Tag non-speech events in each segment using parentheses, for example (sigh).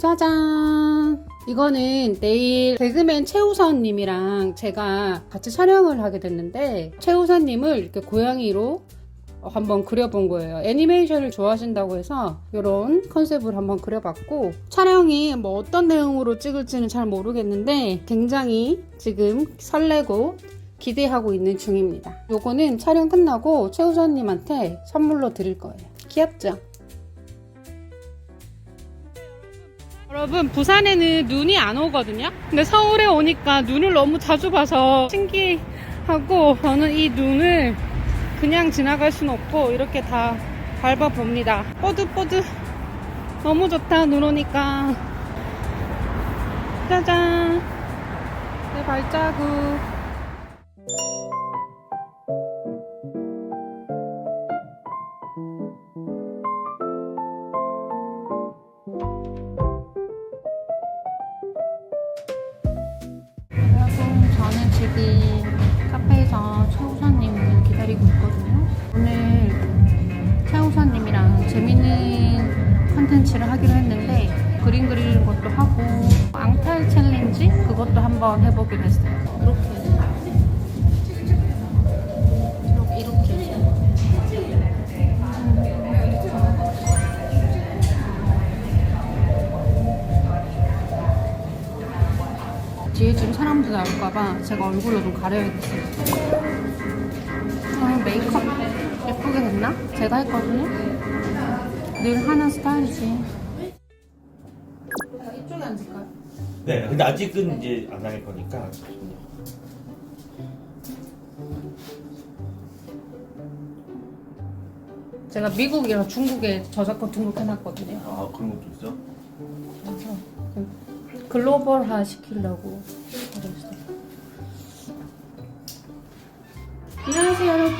짜잔! 이거는 내일 개그맨 최우선님이랑 제가 같이 촬영을 하게 됐는데 최우선님을 이렇게 고양이로 한번 그려본 거예요. 애니메이션을 좋아하신다고 해서 이런 컨셉을 한번 그려봤고 촬영이 뭐 어떤 내용으로 찍을지는 잘 모르겠는데 굉장히 지금 설레고 기대하고 있는 중입니다. 요거는 촬영 끝나고 최우선님한테 선물로 드릴 거예요. 귀엽죠? 여러분 부산에는 눈이 안 오거든요? 근데 서울에 오니까 눈을 너무 자주 봐서 신기하고 저는 이 눈을 그냥 지나갈 순 없고 이렇게 다 밟아봅니다. 뽀드뽀드. 너무 좋다 눈 오니까. 짜잔. 내 발자국 지금 카페에서 최우선님을 기다리고 있거든요. 오늘 최우선님이랑 재밌는 컨텐츠를 하기로 했는데 그림 그리는 것도 하고 앙탈 챌린지 그것도 한번 해보기로 했어요. 이렇게 지금 사람들 나올까봐 제가 얼굴로 좀 가려야겠어요. 아, 메이크업 예쁘게 됐나? 제가 했거든요. 늘 하는 스타일이지. 이쪽에 앉을까요? 네, 근데 아직은 이제 안 할 거니까. 제가 미국이랑 중국에 저작권 등록해놨거든요. 아 그런 것도 있어? 그래서 좀 글로벌화 시키려고 그랬어 안녕하세요 여러분.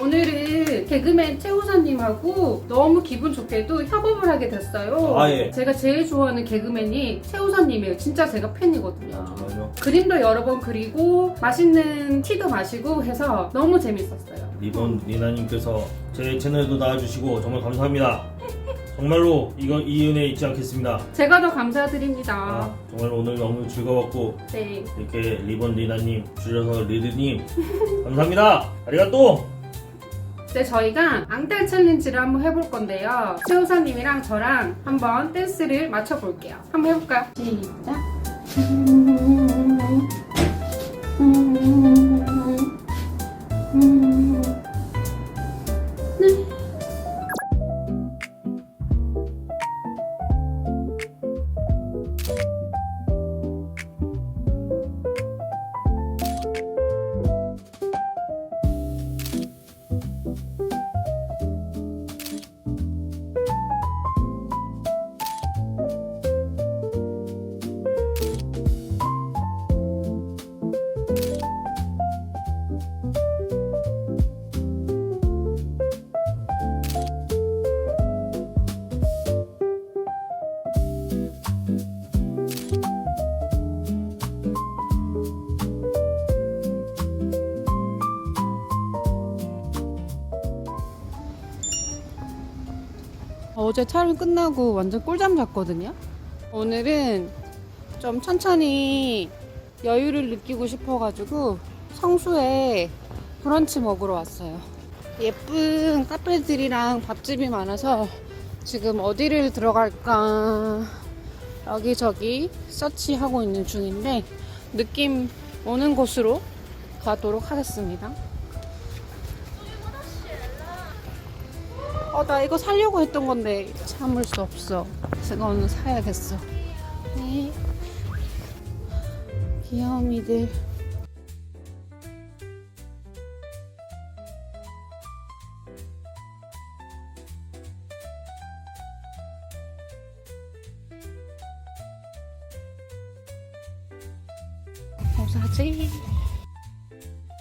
오늘은 개그맨 최우선님하고 너무 기분 좋게도 협업을 하게 됐어요. 아, 예. 제가 제일 좋아하는 개그맨이 최우선님이에요. 진짜 제가 팬이거든요. 정말요? 그림도 여러 번 그리고 맛있는 티도 마시고 해서 너무 재밌었어요. 리본 리나님께서 제 채널도 나와주시고 정말 감사합니다. 정말로 이거 이 은혜 잊지 않겠습니다. 제가 더 감사드립니다. 아, 정말 오늘 너무 즐거웠고 네. 이렇게 리본 리나님 줄여서 리드님 (laughs) 감사합니다. 아리가또. 네, 저희가 앙탈 챌린지를 한번 해볼 건데요. 최우선님이랑 저랑 한번 댄스를 맞춰볼게요. 한번 해볼까요? 시작. 어제 촬영 끝나고 완전 꿀잠 잤거든요. 오늘은 좀 천천히 여유를 느끼고 싶어가지고 성수에 브런치 먹으러 왔어요. 예쁜 카페들이랑 밥집이 많아서 지금 어디를 들어갈까 여기저기 서치하고 있는 중인데 느낌 오는 곳으로 가도록 하겠습니다. 어, 나 이거 사려고 했던 건데 참을 수 없어. 이거는 사야겠어. 네. 귀여움이들. 뭐 사지?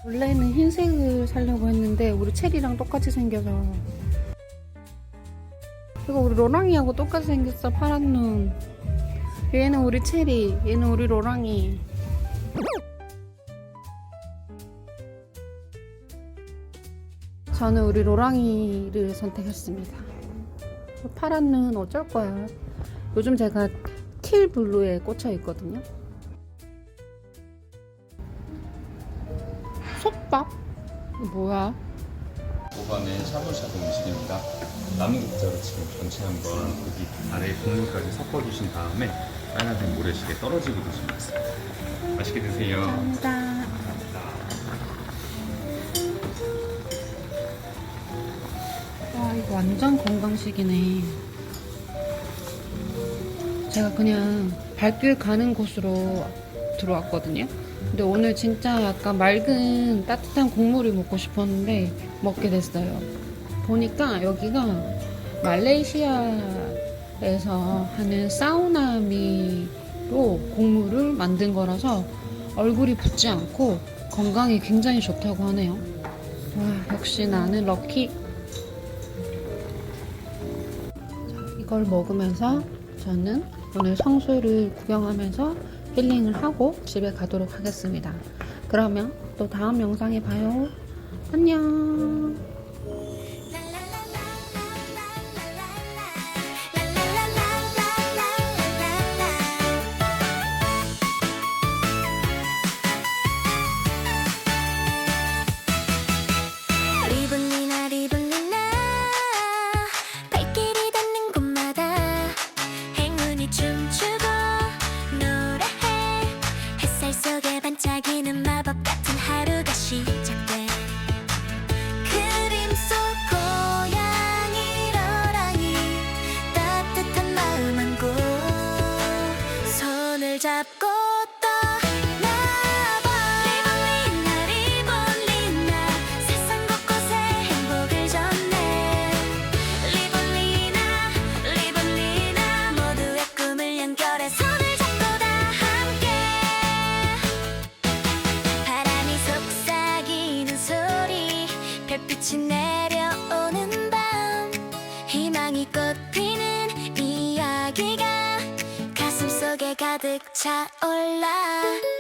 원래는 흰색을 사려고 했는데 우리 체리랑 똑같이 생겨서 이거 우리 로랑이하고 똑같이 생겼어 파란 눈 얘는 우리 체리 얘는 우리 로랑이 저는 우리 로랑이를 선택했습니다 파란 눈 어쩔 거야 요즘 제가 틸 블루에 꽂혀 있거든요. 솥밥? 뭐야? 오밤의 샤브샤브 음식입니다. 남은 국자로 지금 전체 한번 고기 아래 국물까지 섞어주신 다음에 빨간색 모래시계 떨어지고 드시면 있습니다. 맛있게 드세요. 감사합니다. 와 이거 완전 건강식이네. 제가 그냥 발길 가는 곳으로 들어왔거든요. 근데 오늘 진짜 약간 맑은 따뜻한 국물이 먹고 싶었는데 먹게 됐어요. 보니까 여기가 말레이시아에서 하는 사우나미로 국물을 만든 거라서 얼굴이 붓지 않고 건강에 굉장히 좋다고 하네요. 와, 역시 나는 럭키. 자, 이걸 먹으면서 저는 오늘 성수를 구경하면서 힐링을 하고 집에 가도록 하겠습니다. 그러면 또 다음 영상에 봐요. 안녕. 속에 반짝이는 마법 같은 하루가 시작돼 가득 차올라